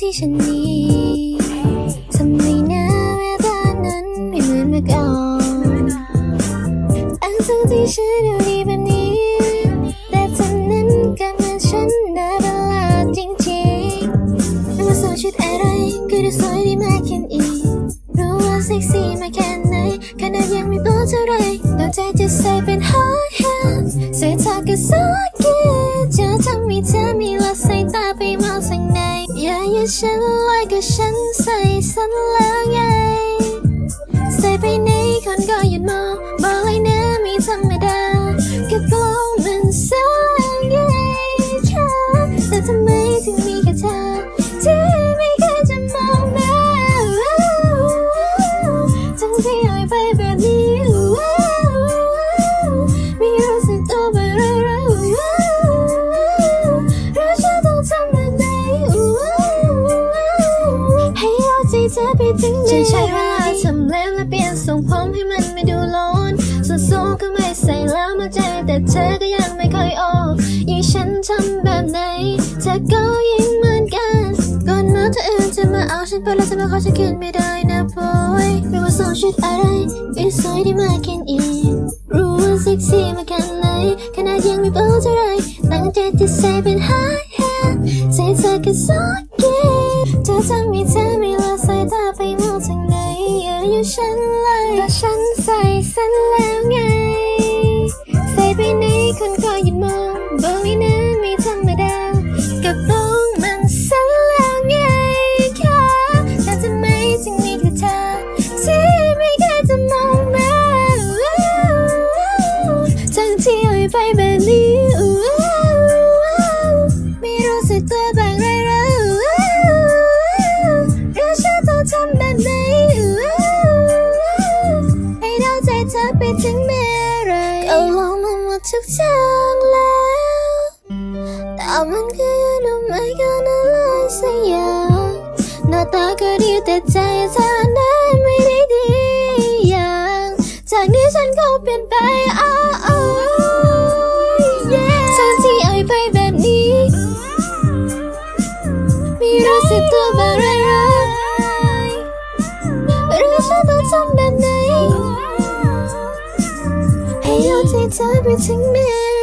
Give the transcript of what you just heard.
ที่ฉันนี้ ได้มากแค่อีกรู้ว่าเซ็กซี่มาแค่ไหนขนาดยังไม่บอกเท่าไรดวงใจจะใส่เป็นฮอตแฮนใส่เธอก็สกิจะทำให้เธอมีละสายตาไปมองข้างในอย่าอย่าฉันเลยก็ฉันใส่สันแล้วไง ใส่ไปไหนคนก็ ธอไปถึงฉันใช้เวลาทำเล็บและเปลี่ยนทรงผมให้มันไม่ดูโลนส่วนสูงก็ไม่ใส่แล้วมาใจแต่เธอก็ยังไม่ค่อยออกยิ่งฉันทำแบบไหนเธอก็ยิ่งเหมือนกันก่อนมื่อเธออื่นจะมาเอาฉันไปแล้วจะมาขอฉันคืนไม่ได้นะพอยไม่ว่าสองชุดอะไรก็สวยได้มากขึ้นอีกรู้ว่าเซ็กซี่มาแค่ไหนขนาดยังไม่เปิดเท่าไรตั้งใจจะใส่เป็นไฮแฮนใส่เธอก็สกิเธอทำให้เธอไม่ละ สายตาไปมองทางไหนอย่าอยู่ฉันเลยแต่ฉันใส่สั้นแล้วไง ใส่ไปไหนคนก็หยุดมองบอกเลยนะไม่ธรรมดากระโปรงมันสั้นแล้วไงค่ะแต่ทำไมถึงมีแค่เธอที่ไม่เคยจะมองแม้ทั้งที่เอาไปแบบนี้ไม่รู้สึกตัวบ้างเลยหรอ ไปถึงเมื่อไรก็ลองมาหมดทุกทางแล้ว แต่มันก็ยังดูไม่กันอะไรสักอย่างหน้าตาก็ดีแต่ใจเธอนั้นไม่ได้ดีอย่างจากนี้ฉันคงเปลี่ยนไปอ้อ it's everything man.